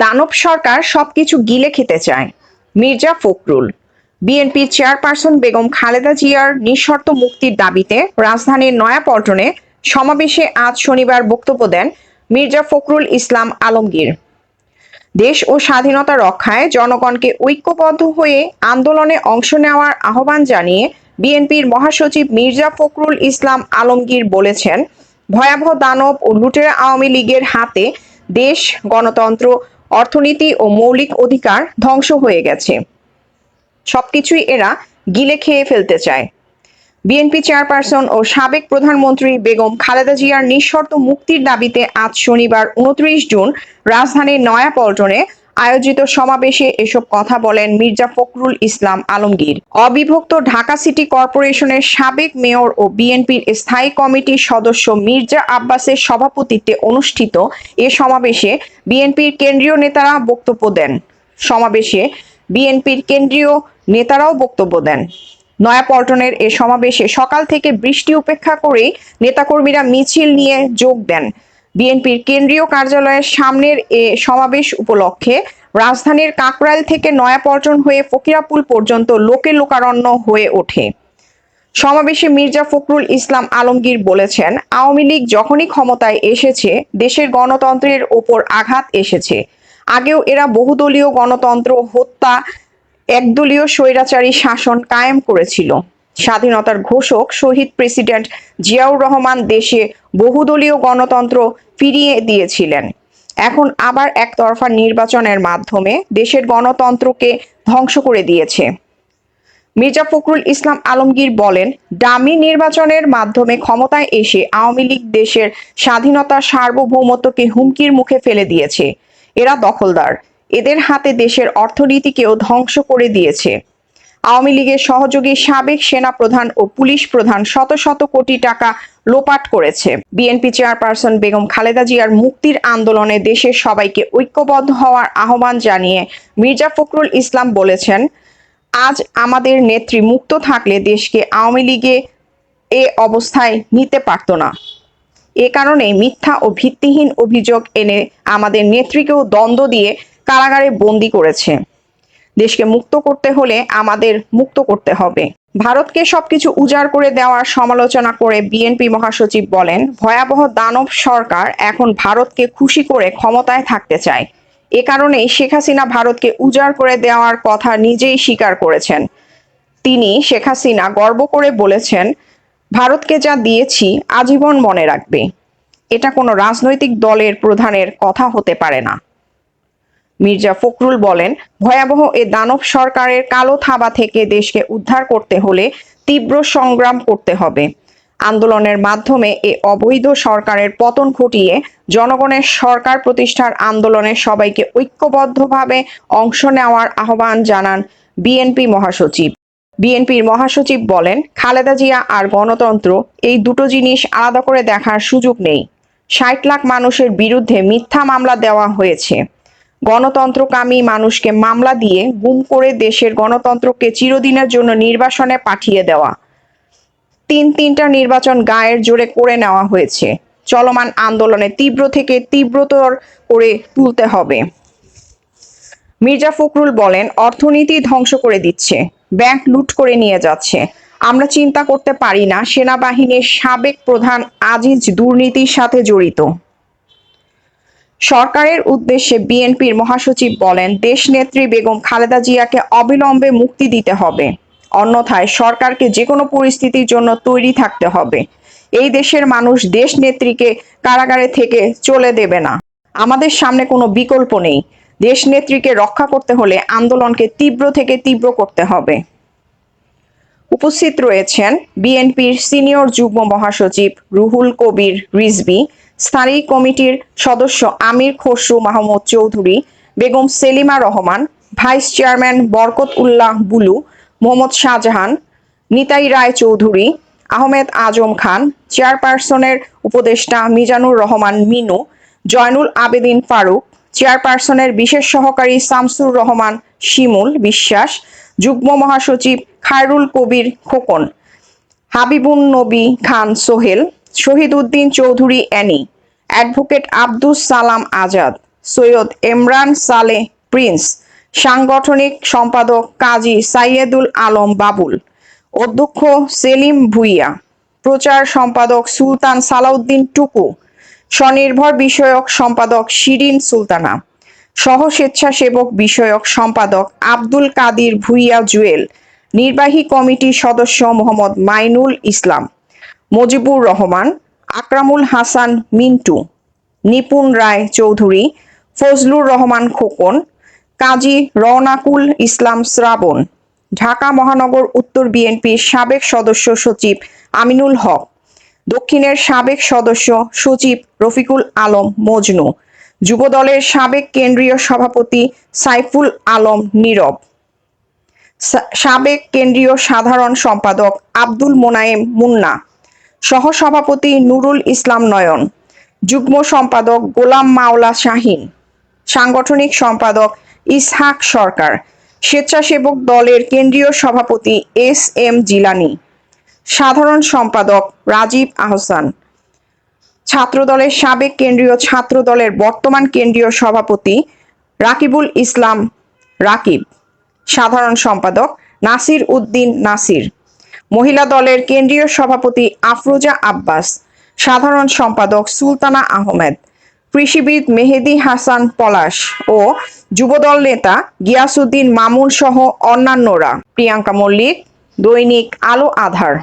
দানব সরকার সবকিছু গিলে খেতে চায়। মির্জা ফখরুল বিএনপির চেয়ারপারসন বেগম খালেদা জিয়ার নিঃশর্ত মুক্তির দাবিতে রাজধানীর নয়াপল্টনে সমাবেশে আজ শনিবার বক্তব্য দেন মির্জা ফখরুল ইসলাম আলমগীর। দেশ ও স্বাধীনতা রক্ষায় জনগণকে ঐক্যবদ্ধ হয়ে আন্দোলনে অংশ নেওয়ার আহ্বান জানিয়ে বিএনপির মহাসচিব মির্জা ফখরুল ইসলাম আলমগীর বলেছেন, ভয়াবহ দানব ও লুটেরা আওয়ামী লীগের হাতে দেশ, গণতন্ত্র অর্থনীতি ও মৌলিক অধিকার ধ্বংস হয়ে গেছে। সবকিছুই এরা গিলে খেয়ে ফেলতে চায়। বিএনপি চেয়ারপারসন ও সাবেক প্রধানমন্ত্রী বেগম খালেদা জিয়ার নিঃশর্ত মুক্তির দাবিতে আজ শনিবার উনত্রিশ জুন রাজধানীর নয়াপল্টনে আয়োজিত সমাবেশে এসব কথা বলেন মির্জা ফখরুল ইসলাম আলমগীর। অবিভক্ত ঢাকা সিটি কর্পোরেশনের সাবেক মেয়র ও বিএনপির স্থায়ী কমিটির সদস্য মির্জা আব্বাসের সভাপতিত্বে অনুষ্ঠিত এ সমাবেশে বিএনপির কেন্দ্রীয় নেতারা বক্তব্য দেন। সমাবেশে বিএনপির কেন্দ্রীয় নেতারাও বক্তব্য দেন। নয়াপল্টনের এ সমাবেশে সকাল থেকে বৃষ্টি উপেক্ষা করেই নেতাকর্মীরা মিছিল নিয়ে যোগ দেন। বিএনপির কেন্দ্রীয় কার্যালয়ের সামনের এ সমাবেশ উপলক্ষে রাজধানীর কাকরাইল থেকে নয়াপল্টন হয়ে ফকিরাপুল পর্যন্ত লোকে লোকারণ্য হয়ে ওঠে। সমাবেশে মির্জা ফখরুল ইসলাম আলমগীর বলেছেন, আওয়ামী লীগ যখনই ক্ষমতায় এসেছে, দেশের গণতন্ত্রের ওপর আঘাত এসেছে। আগেও এরা বহুদলীয় গণতন্ত্র, হত্যা, একদলীয় স্বৈরাচারী শাসন কায়েম করেছিল। স্বাধীনতার ঘোষক শহীদ প্রেসিডেন্ট জিয়াউর রহমান দেশে বহুদলীয় গণতন্ত্র ফিরিয়ে দিয়েছিলেন। এখন আবার একতরফা নির্বাচনের মাধ্যমে দেশের গণতন্ত্রকে ধ্বংস করে দিয়েছে। মির্জা ফখরুল ইসলাম আলমগীর বলেন ডামি নির্বাচনের মাধ্যমে ক্ষমতায় এসে আওয়ামী লীগ দেশের স্বাধীনতা সার্বভৌমত্বকে হুমকির মুখে ফেলে দিয়েছে। এরা দখলদার। এদের হাতে দেশের অর্থনীতিকেও ধ্বংস করে দিয়েছে। আওয়ামী লীগের সহযোগী সাবেক সেনা প্রধান ও পুলিশ প্রধান শত শত কোটি টাকা লোপাট করেছে। বিএনপি চেয়ারপারসন বেগম খালেদা জিয়ার মুক্তির আন্দোলনে দেশের সবাইকে ঐক্যবদ্ধ হওয়ার আহ্বান জানিয়ে মির্জা ফখরুল ইসলাম বলেছেন, আজ আমাদের নেত্রী মুক্ত থাকলে দেশকে আওয়ামী লীগে এ অবস্থায় নিতে পারত না। এ কারণে মিথ্যা ও ভিত্তিহীন অভিযোগ এনে আমাদের নেত্রীকেও দ্বন্দ্ব দিয়ে কারাগারে বন্দি করেছে। দেশকে মুক্ত করতে হলে আমাদের মুক্ত করতে হবে। ভারতকে সবকিছু উজাড় করে দেওয়ার সমালোচনা করে বিএনপি মহাসচিব বলেন, ভয়াবহ দানব সরকার এখন ভারতকে খুশি করে ক্ষমতায় থাকতে চায়। এ কারণেই শেখ হাসিনা ভারতকে উজাড় করে দেওয়ার কথা নিজেই স্বীকার করেছেন। তিনি শেখ হাসিনা গর্ব করে বলেছেন, ভারতকে যা দিয়েছি আজীবন মনে রাখবে। এটা কোনো রাজনৈতিক দলের প্রধানের কথা হতে পারে না। মির্জা ফখরুল বলেন, ভয়াবহ এ দানব সরকারের কালো থাবা থেকে দেশকে উদ্ধার করতে হলে তীব্র সংগ্রাম করতে হবে। আন্দোলনের মাধ্যমে এ অবৈধ সরকারের পতন ঘটিয়ে জনগণের সরকার প্রতিষ্ঠার আন্দোলনে সবাইকে ঐক্যবদ্ধভাবে অংশ নেওয়ার আহ্বান জানান বিএনপি মহাসচিব। বিএনপির মহাসচিব বলেন, খালেদা জিয়া আর গণতন্ত্র এই দুটো জিনিস আলাদা করে দেখার সুযোগ নেই। ষাট লাখ মানুষের বিরুদ্ধে মিথ্যা মামলা দেওয়া হয়েছে। গণতন্ত্রকামী মানুষকে মামলা দিয়ে গুম করে দেশের গণতন্ত্রকে চিরদিনের জন্য নির্বাসনে পাঠিয়ে দেওয়া। তিন তিনটা নির্বাচন গায়ের জোরে করে নেওয়া হয়েছে। চলমান আন্দোলনে তীব্র থেকে তীব্রতর করে তুলতে হবে। মির্জা ফখরুল বলেন, অর্থনীতি ধ্বংস করে দিচ্ছে। ব্যাংক লুট করে নিয়ে যাচ্ছে। আমরা চিন্তা করতে পারি না, সেনাবাহিনীর সাবেক প্রধান আজিজ দুর্নীতির সাথে জড়িত। সরকারের উদ্দেশ্যে বিএনপির মহাসচিব বলেন, দেশনেত্রী বেগম খালেদা জিয়াকে অবিলম্বে মুক্তি দিতে হবে। অন্যথায় সরকারকে যে কোনো পরিস্থিতির জন্য তৈরি থাকতে হবে। এই দেশের মানুষ দেশনেত্রীকে কারাগারে থেকে চলে দেবে না। আমাদের সামনে কোনো বিকল্প নেই। দেশনেত্রীকে রক্ষা করতে হলে আন্দোলনকে তীব্র থেকে তীব্র করতে হবে। উপস্থিত রয়েছেন বিএনপির সিনিয়র যুগ্ম মহাসচিব রুহুল কবির রিজভী স্থায়ী কমিটির সদস্য আমির খসরু মাহমুদ চৌধুরী, বেগম সেলিমা রহমান, ভাইস চেয়ারম্যান বরকত উল্লাহ বুলু, মোহাম্মদ শাহজাহান, নিতাই রায় চৌধুরী, আহমেদ আজম খান, চেয়ারপারসনের উপদেষ্টা মিজানুর রহমান মিনু, জয়নুল আবেদিন ফারুক, চেয়ারপারসনের বিশেষ সহকারী শামসুর রহমান শিমুল বিশ্বাস, যুগ্ম মহাসচিব খায়রুল কবির খোকন, হাবিবুন নবী খান সোহেল শহীদ উদ্দিন চৌধুরী অ্যানি, অ্যাডভোকেট আব্দুস সালাম আজাদ, সৈয়দ এমরান সালে প্রিন্স, সাংগঠনিক সম্পাদক কাজী সাইয়েদুল আলম বাবুল, অধ্যক্ষ সেলিম ভুইয়া, প্রচার সম্পাদক সুলতান সালাউদ্দিন টুকু, স্বনির্ভর বিষয়ক সম্পাদক শিরিন সুলতানা, সহ স্বেচ্ছাসেবক বিষয়ক সম্পাদক আব্দুল কাদির ভুইয়া জুয়েল, নির্বাহী কমিটির সদস্য মোহাম্মদ মাইনুল ইসলাম। মজিবুর রহমান, আকরামুল হাসান মিন্টু, নিপুণ রায় চৌধুরী, ফজলুর রহমান খোকন, কাজী রওনাকুল ইসলাম শ্রাবণ, ঢাকা মহানগর উত্তর বিএনপির সাবেক সদস্য সচিব আমিনুল হক, দক্ষিণের সাবেক সদস্য সচিব রফিকুল আলম মজনু, যুবদলের সাবেক কেন্দ্রীয় সভাপতি সাইফুল আলম নীরব সাবেক কেন্দ্রীয় সাধারণ সম্পাদক আব্দুল মোনায়েম মুন্না সহসভাপতি নুরুল ইসলাম নয়ন, যুগ্ম সম্পাদক গোলাম মাওলা শাহিন, সাংগঠনিক সম্পাদক ইসহাক সরকার, স্বেচ্ছাসেবক দলের কেন্দ্রীয় সভাপতি এস এম জিলানি, সাধারণ সম্পাদক রাজীব আহসান, ছাত্রদলের সাবেক কেন্দ্রীয় ছাত্র দলের বর্তমান কেন্দ্রীয় সভাপতি রাকিবুল ইসলাম রাকিব, সাধারণ সম্পাদক নাসির উদ্দিন নাসির মহিলা দলের কেন্দ্রীয় সভাপতি আফরোজা আব্বাস, সাধারণ সম্পাদক সুলতানা আহমেদ, কৃষিবিদ মেহেদি হাসান পলাশ ও যুবদল নেতা গিয়াসুদ্দিন মামুন সহ অন্যান্যরা। প্রিয়াঙ্কা মল্লিক, দৈনিক আলো আধার।